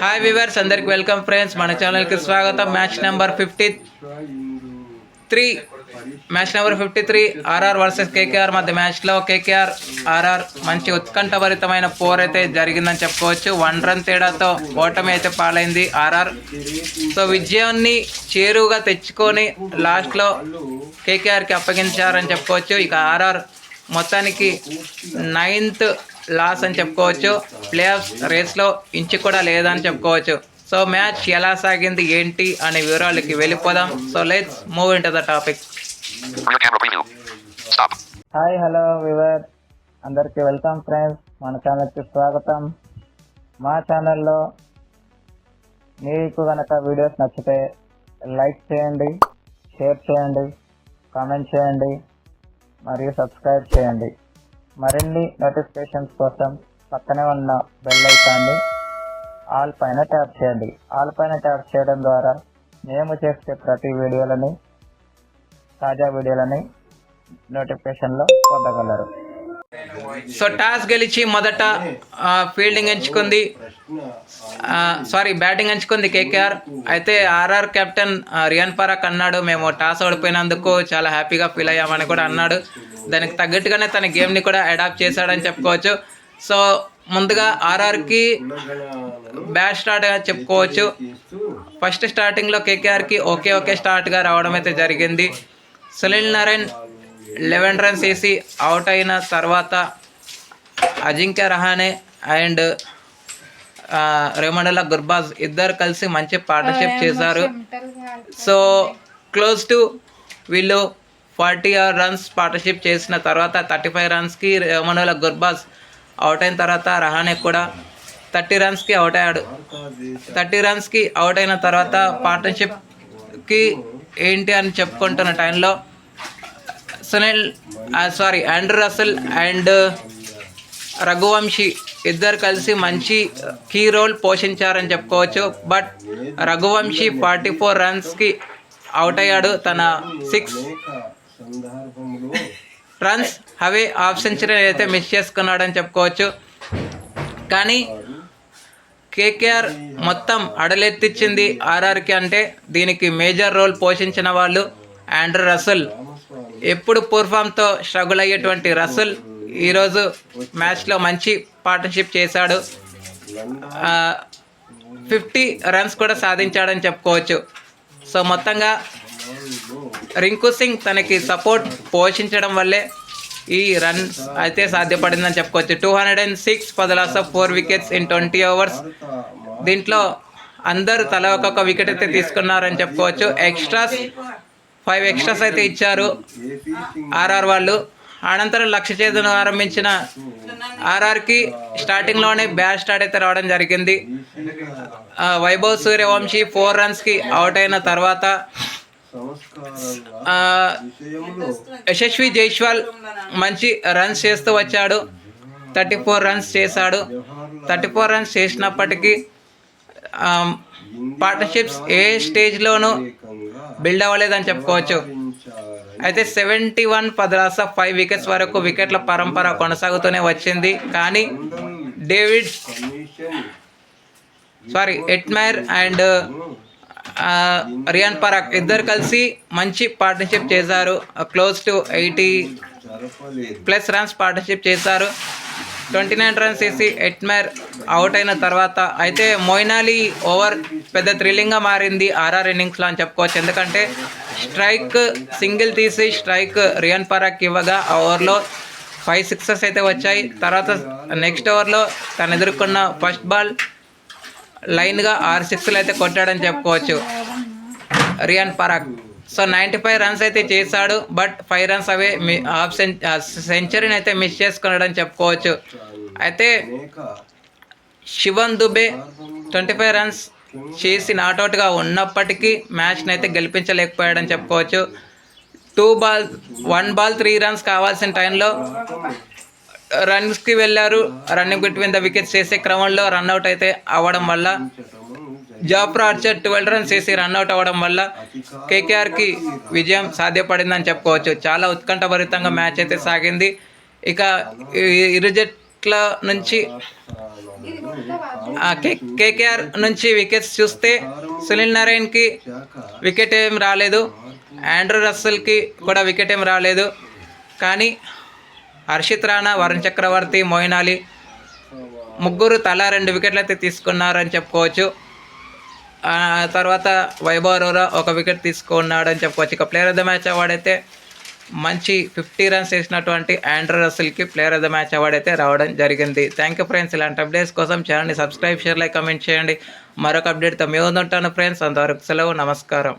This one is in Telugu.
హాయ్ వివర్స్ అందరికి వెల్కమ్ ఫ్రెండ్స్ మన ఛానల్కి స్వాగతం. Match number fifty three match number fifty three RR versus KKR మధ్య మ్యాచ్లో కేకేఆర్ ఆర్ఆర్ మంచి ఉత్కంఠభరితమైన పోర్ అయితే జరిగిందని చెప్పుకోవచ్చు. వన్ రన్ తేడాతో ఓటమి అయితే పాలైంది ఆర్ఆర్ సో విజయాన్ని చేరువుగా తెచ్చుకొని లాస్ట్లో కేకేఆర్కి అప్పగించారని చెప్పుకోవచ్చు. ఇక ఆర్ఆర్ మొత్తానికి నైన్త్ లాస్ అని చెప్పుకోవచ్చు. ప్లే ఆఫ్ రేస్లో ఇంచు కూడా లేదని చెప్పుకోవచ్చు. సో మ్యాచ్ ఎలా సాగింది ఏంటి అనే వివరాలకి వెళ్ళిపోదాం. So let's move in to the topic. Hi hello viewer అందరికీ వెల్కమ్ ఫ్రెండ్స్ మన ఛానల్కి స్వాగతం. మా ఛానల్లో మీకు కనుక వీడియోస్ నచ్చితే లైక్ చేయండి షేర్ చేయండి కామెంట్ చేయండి మరియు సబ్స్క్రైబ్ చేయండి. మరిన్ని నోటిఫికేషన్స్ కోసం పక్కనే ఉన్న బెల్ ఐకాన్ని ఆల్ పైన ట్యాప్ చేయండి. ఆల్ పైన ట్యాప్ చేయడం ద్వారా మేము చేసే ప్రతి వీడియోలని తాజా వీడియోలని నోటిఫికేషన్లో పొందగలరు. సో టాస్ గెలిచి మొదట ఫీల్డింగ్ ఎంచుకుంది. సారీ బ్యాటింగ్ ఎంచుకుంది కేకేఆర్. అయితే ఆర్ఆర్ కెప్టెన్ రియాన్ పరాక్ అన్నాడు. మేము టాస్ ఓడిపోయినందుకు చాలా హ్యాపీగా ఫీల్ అయ్యామని కూడా అన్నాడు. దానికి తగ్గట్టుగానే తన గేమ్ని కూడా అడాప్ట్ చేశాడని చెప్పుకోవచ్చు. సో ముందుగా ఆర్ఆర్కి బ్యాట్ స్టార్ట్గా చెప్పుకోవచ్చు. ఫస్ట్ స్టార్టింగ్లో కేకేఆర్కి ఒకే ఒకే స్టార్ట్గా రావడం అయితే జరిగింది. సునీల్ నారాయణ్ లెవెన్ రన్స్ వేసి అవుట్ అయిన తర్వాత అజింక్య రహానే అండ్ రేమండల గుర్బాజ్ ఇద్దరు కలిసి మంచి పార్ట్నర్షిప్ చేశారు. సో క్లోజ్ టు వీళ్ళు ఫార్టీ ఆర్ రన్స్ పార్ట్నర్షిప్ చేసిన తర్వాత థర్టీ ఫైవ్ రన్స్కి రేమండల గుర్బాజ్ అవుట్ అయిన తర్వాత రహానే కూడా థర్టీ రన్స్కి అవుట్ అయ్యాడు. థర్టీ రన్స్కి అవుట్ అయిన తర్వాత పార్ట్నర్షిప్కి ఏంటి అని చెప్పుకుంటున్న టైంలో Sunil sorry Andre Russell and Raghuvanshi ఇద్దరు కలిసి మంచి కీ రోల్ పోషించారని చెప్పుకోవచ్చు. బట్ రఘువంశీ ఫార్టీ ఫోర్ రన్స్కి అవుట్ అయ్యాడు. తన six runs away half century అయితే మిస్ చేసుకున్నాడని చెప్పుకోవచ్చు. కానీ కేకేఆర్ మొత్తం అడలెత్తిచ్చింది ఆర్ఆర్కి అంటే దీనికి మేజర్ రోల్ పోషించిన వాళ్ళు ఆండ్రూ రసల్ ఎప్పుడు పూర్వంతో స్ట్రగుల్ అయ్యేటువంటి రసల్ ఈరోజు మ్యాచ్లో మంచి పార్ట్నర్షిప్ చేశాడు. ఫిఫ్టీ రన్స్ కూడా సాధించాడని చెప్పుకోవచ్చు. సో మొత్తంగా రింకు సింగ్ తనకి సపోర్ట్ పోషించడం వల్లే ఈ రన్స్ అయితే సాధ్యపడిందని చెప్పుకోవచ్చు. Two hundred and six for loss of four wickets in twenty overs దీంట్లో అందరూ తల ఒక్కొక్క వికెట్ అయితే తీసుకున్నారని చెప్పుకోవచ్చు. ఎక్స్ట్రాస్ ఫైవ్ ఎక్స్ట్రాస్ అయితే ఇచ్చారు. ఆర్ఆర్ వాళ్ళు. అనంతరం లక్ష చేతును ఆరంభించిన ఆర్ఆర్కి స్టార్టింగ్లోనే బ్యాట్ స్టార్ట్ అయితే రావడం జరిగింది. వైభవ్ సూర్యవంశీ ఫోర్ రన్స్కి అవుట్ అయిన తర్వాత యశస్వి జైస్వాల్ మంచి రన్స్ చేస్తూ వచ్చాడు. థర్టీ ఫోర్ రన్స్ చేశాడు. థర్టీ ఫోర్ రన్స్ చేసినప్పటికీ పార్ట్నర్షిప్స్ ఏ స్టేజ్లోనూ బిల్డ్ అవ్వలేదని చెప్పుకోవచ్చు. అయితే సెవెంటీ వన్ పదరాస ఫైవ్ వికెట్స్ వరకు వికెట్ల పరంపర కొనసాగుతూనే వచ్చింది. కానీ David sorry Hetmyer and Riyan Parag ఇద్దరు కలిసి మంచి పార్ట్నర్షిప్ చేశారు. Close to eighty plus runs partnership చేశారు. ట్వంటీ నైన్ రన్స్ వేసి ఎట్మేర్ అవుట్ అయిన తర్వాత అయితే మొయినాలి ఓవర్ పెద్ద థ్రిల్లింగ్గా మారింది ఆర్ఆర్ ఇన్నింగ్స్లో అని చెప్పుకోవచ్చు. ఎందుకంటే స్ట్రైక్ సింగిల్ తీసి స్ట్రైక్ రియాన్ పరాక్ ఇవ్వగా ఆ ఓవర్లో ఫైవ్ సిక్సెస్ అయితే వచ్చాయి. తర్వాత నెక్స్ట్ ఓవర్లో తను ఎదుర్కొన్న ఫస్ట్ బాల్ లైన్గా ఆరు సిక్స్లు అయితే కొట్టాడని చెప్పుకోవచ్చు. Riyan Parag. So ninety five runs అయితే చేశాడు బట్ ఫైవ్ రన్స్ అవే మి హాఫ్ సెంచరీని అయితే మిస్ చేసుకున్నాడని చెప్పుకోవచ్చు. అయితే Shivam Dube twenty five runs చేసి నాట్అవుట్గా ఉన్నప్పటికీ మ్యాచ్ని అయితే గెలిపించలేకపోయాడని చెప్పుకోవచ్చు. Two ball one ball three runs కావాల్సిన టైంలో రన్స్కి వెళ్ళారు. రన్నింగ్ బిట్వీన్ ద వికెట్స్ చేసే క్రమంలో రన్అట్ అయితే అవ్వడం వల్ల జాఫ్రా ఆర్చర్ ట్వెల్వ్ రన్స్ చేసి రన్అట్ అవ్వడం వల్ల కేకేఆర్కి విజయం సాధ్యపడిందని చెప్పుకోవచ్చు. చాలా ఉత్కంఠభరితంగా మ్యాచ్ అయితే సాగింది. ఇక ఇరు జట్ల నుంచి కేకేఆర్ నుంచి వికెట్స్ చూస్తే సునీల్ నారాయణ్కి వికెట్ ఏం రాలేదు. ఆండ్రూ రస్సెల్కి కూడా వికెట్ ఏం రాలేదు. కానీ హర్షిత్ రాణా వరుణ్ చక్రవర్తి మోయిన్ అలీ ముగ్గురు తలా రెండు వికెట్లు అయితే తీసుకున్నారని చెప్పుకోవచ్చు. ఆ తర్వాత వైభవ్ అరోరా ఒక వికెట్ తీసుకున్నాడని చెప్పుకోవచ్చు. ఇక player of the match award అయితే మంచి ఫిఫ్టీ రన్స్ వేసినటువంటి Andre రసల్కి player of the match award అయితే రావడం జరిగింది. Thank you friends. ఇలాంటి అప్డేట్స్ కోసం ఛానల్ని సబ్స్క్రైబ్ షేర్ లైక్ కమెంట్ చేయండి. మరొక అప్డేట్తో మేము ఉంటాను ఫ్రెండ్స్. అంతవరకు సెలవు నమస్కారం.